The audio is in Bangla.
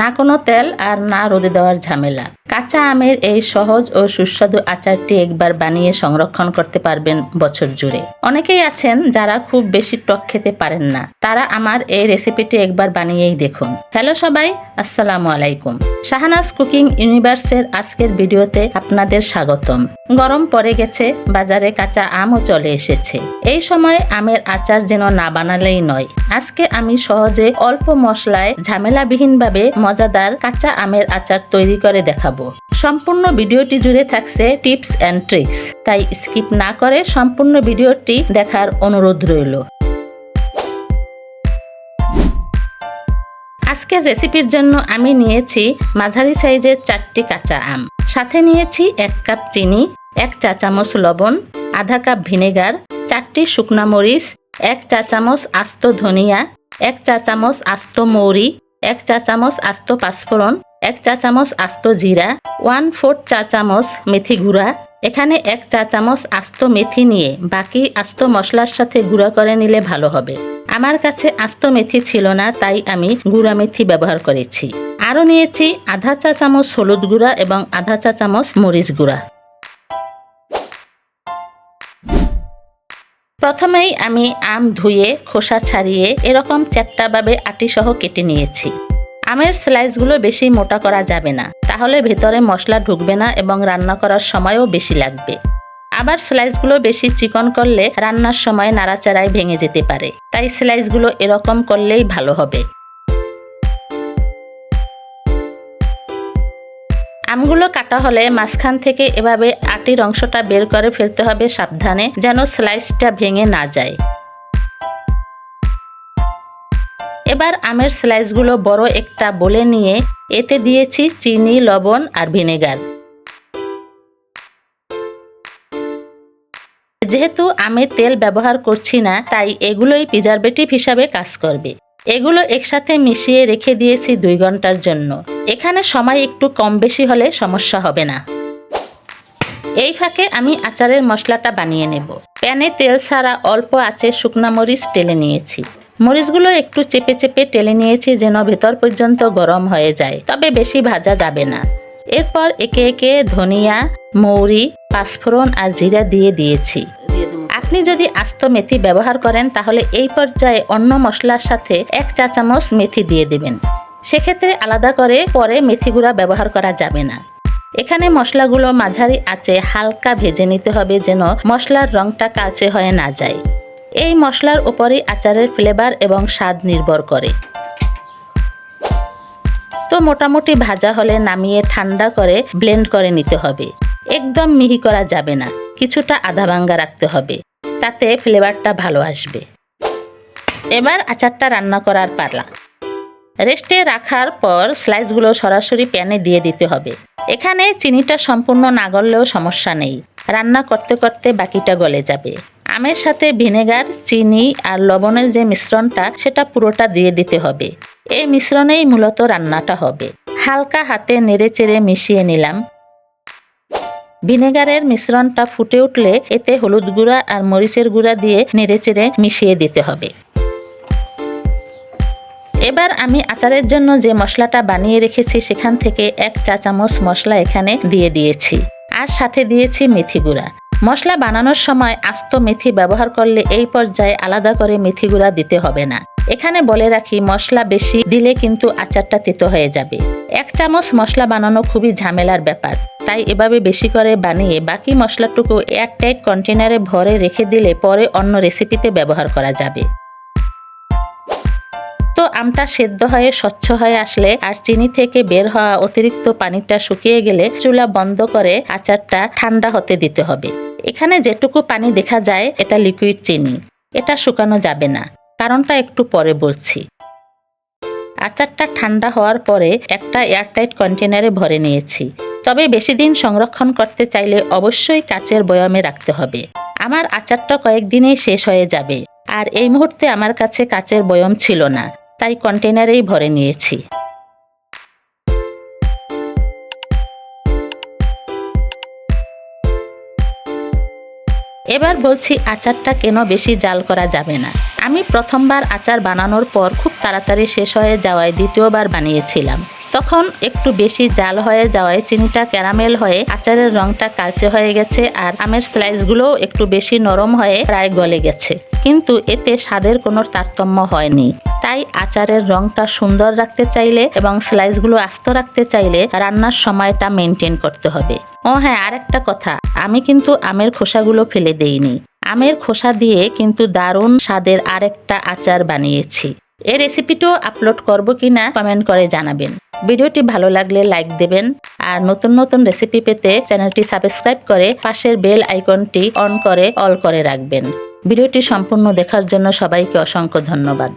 না কোনো তেল আর না রোদে দেওয়ার ঝামেলা। কাঁচা আমের এই সহজ ও সুস্বাদু আচারটি একবার বানিয়ে সংরক্ষণ করতে পারবেন বছর জুড়ে। অনেকেই আছেন যারা খুব বেশি টক খেতে পারেন না। তারা আমার এই রেসিপিটি একবার বানিয়েই দেখুন। হ্যালো সবাই, আসসালামু আলাইকুম। শাহানাজ কুকিং ইউনিভার্সের আজকের ভিডিওতে আপনাদের স্বাগতম। গরম পড়ে গেছে, বাজারে কাঁচা আমও চলে এসেছে। এই সময় আমের আচার যেন না বানালেই নয়। আজকে আমি সহজে অল্প মশলায় ঝামেলাবিহীনভাবে মজাদার কাঁচা আমের আচার তৈরি করে দেখাবো। সম্পূর্ণ ভিডিওটি জুড়ে থাকছে টিপস অ্যান্ড ট্রিক্স। তাই স্কিপ না করে সম্পূর্ণ ভিডিওটি দেখার অনুরোধ রইল। আজকের রেসিপির জন্য আমি নিয়েছি মাঝারি সাইজের চারটি কাঁচা আম। সাথে নিয়েছি এক কাপ চিনি, এক চা চামচ লবণ, আধা কাপ ভিনেগার, চারটি শুকনা মরিচ, এক চা চামচ আস্ত ধনিয়া, এক চা চামচ আস্ত মৌরি, এক চা চামচ আস্ত পাঁচফোড়ন, এক চা চামচ আস্ত জিরা, ওয়ান ফোর্থ চা চামচ মেথি গুঁড়া। এখানে এক চা চামচ আস্ত মেথি নিয়ে বাকি আস্ত মশলার সাথে গুঁড়া করে নিলে ভালো হবে। আমার কাছে আস্ত মেথি ছিল না, তাই আমি গুঁড়া মেথি ব্যবহার করেছি। আরও নিয়েছি আধা চা চামচ হলুদ গুঁড়া এবং আধা চা চামচ মরিচ গুঁড়া। প্রথমেই আমি আম ধুয়ে খোসা ছাড়িয়ে এরকম চ্যাপ্টাভাবে আটিসহ কেটে নিয়েছি। আমের স্লাইসগুলো বেশি মোটা করা যাবে না, তাহলে ভেতরে মশলা ঢুকবে না এবং রান্না করার সময়ও বেশি লাগবে। আবার স্লাইসগুলো বেশি চিকন করলে রান্নার সময় নাড়াচাড়ায় ভেঙে যেতে পারে। তাই স্লাইসগুলো এরকম করলেই ভালো হবে। আমগুলো কাটা হলে মাঝখান থেকে এভাবে আটির অংশটা বের করে ফেলতে হবে সাবধানে, যেন স্লাইসটা ভেঙে না যায়। এবার আমের স্লাইসগুলো বড় একটা বলে নিয়ে, এতে দিয়েছি চিনি, লবণ আর ভিনেগার। যেহেতু আমি তেল ব্যবহার করছি না, তাই এগুলোই প্রিজারভেটিভ হিসাবে কাজ করবে। এগুলো একসাথে মিশিয়ে রেখে দিয়েছি দুই ঘণ্টার জন্য। এখানে সময় একটু কম বেশি হলে সমস্যা হবে না। এই ফাঁকে আমি আচারের মশলাটা বানিয়ে নেব। প্যানে তেল ছাড়া অল্প আছে শুকনা মরিচ টেলে নিয়েছি। মরিচগুলো একটু চেপে চেপে টেলে নিয়েছি যেন ভেতর পর্যন্ত গরম হয়ে যায়, তবে বেশি ভাজা যাবে না। এরপর একে একে ধনিয়া, মৌরি পাঁচফোড়ন আর জিরা দিয়ে দিয়েছি। আপনি যদি আস্ত মেথি ব্যবহার করেন, তাহলে এই পর্যায়ে অন্য মশলার সাথে এক চা চামচ মেথি দিয়ে দেবেন। সেক্ষেত্রে আলাদা করে পরে মেথি গুঁড়া ব্যবহার করা যাবে না। এখানে মশলাগুলো মাঝারি আঁচে হালকা ভেজে নিতে হবে যেন মশলার রংটা কালচে হয়ে না যায়। এই মশলার উপরেই আচারের ফ্লেভার এবং স্বাদ নির্ভর করে। তো মোটামুটি ভাজা হলে নামিয়ে ঠান্ডা করে ব্লেন্ড করে নিতে হবে। একদম মিহি করা যাবে না। কিছুটা আধা ভাঙ্গা রাখতে হবে। তাতে ফ্লেভারটা ভালো আসবে। এবার আচারটা রান্না করার পালা। রেস্টে রাখার পর স্লাইসগুলো সরাসরি প্যানে দিয়ে দিতে হবে। এখানে চিনিটা সম্পূর্ণ না গললেও সমস্যা নেই। রান্না করতে করতে বাকিটা গলে যাবে। আমের সাথে ভিনেগার, চিনি আর লবণের যে মিশ্রণটা, সেটা পুরোটা দিয়ে দিতে হবে। এই মিশ্রণেই মূলত রান্নাটা হবে। হালকা হাতে নেড়ে চেড়ে মিশিয়ে নিলাম। ভিনেগারের মিশ্রণটা ফুটে উঠলে এতে হলুদ গুঁড়া আর মরিচের গুঁড়া দিয়ে নেড়েচেড়ে মিশিয়ে দিতে হবে। এবার আমি আচারের জন্য যে মশলাটা বানিয়ে রেখেছি সেখান থেকে এক চা চামচ মশলা এখানে দিয়ে দিয়েছি। আর সাথে দিয়েছি মেথি গুঁড়া। মশলা বানানোর সময় আস্ত মেথি ব্যবহার করলে এই পর্যায়ে আলাদা করে মেথি গুঁড়া দিতে হবে না। এখানে বলে রাখি, মশলা বেশি দিলে কিন্তু আচারটা তেতো হয়ে যাবে। এক চামচ মশলা বানানো খুবই ঝামেলার ব্যাপার, তাই এভাবে বেশি করে বানিয়ে বাকি মশলাটুকু এয়ারটাইট কন্টেনারে ভরে রেখে দিলে পরে অন্য রেসিপিতে ব্যবহার করা যাবে। তো আমটা সেদ্ধ হয়ে, স্বচ্ছ হয়ে আসলে আর চিনি থেকে বের হওয়া অতিরিক্ত পানিটা শুকিয়ে গেলে চুলা বন্ধ করে আচারটা ঠান্ডা হতে দিতে হবে। এখানে যেটুকু পানি দেখা যায়, এটা লিকুইড চিনি। এটা শুকানো যাবে না। কারণটা একটু পরে বলছি। আচারটা ঠান্ডা হওয়ার পরে একটা এয়ারটাইট কন্টেনারে ভরে নিয়েছি। তবে বেশি দিন সংরক্ষণ করতে চাইলে অবশ্যই কাচের বয়ামে রাখতে হবে। আমার আচারটা কয়েকদিনেই শেষ হয়ে যাবে। আর এই মুহূর্তে আমার কাছে কাচের বয়ম ছিল না, তাই কন্টেনারেই ভরে নিয়েছি। এবার বলছি আচারটা কেন বেশি জাল করা যাবে না। আমি প্রথমবার আচার বানানোর পর খুব তাড়াতাড়ি শেষ হয়ে যাওয়ায় দ্বিতীয়বার বানিয়েছিলাম। তখন একটু বেশি জাল হয়ে যাওয়ায় চিনিটা ক্যারামেল হয়ে আচারের রংটা কালচে হয়ে গেছে আর আমের স্লাইসগুলোও একটু বেশি নরম হয়ে প্রায় গলে গেছে। কিন্তু এতে স্বাদের কোনো তারতম্য হয়নি। তাই আচারের রংটা সুন্দর রাখতে চাইলে এবং স্লাইসগুলো আস্ত রাখতে চাইলে রান্নার সময়টা মেনটেন করতে হবে। ও হ্যাঁ আরেকটা কথা। আমি কিন্তু আমের খোসাগুলো ফেলে দেইনি। আমের খোসা দিয়ে কিন্তু দারুণ স্বাদের আরেকটা আচার বানিয়েছি। এই রেসিপিটাও আপলোড করব কিনা কমেন্ট করে জানাবেন। ভিডিওটি ভালো লাগলে লাইক দেবেন আর নতুন নতুন রেসিপি পেতে চ্যানেলটি সাবস্ক্রাইব করে পাশের বেল আইকনটি অন করে অল করে রাখবেন। ভিডিওটি সম্পূর্ণ দেখার জন্য সবাইকে অসংখ্য ধন্যবাদ।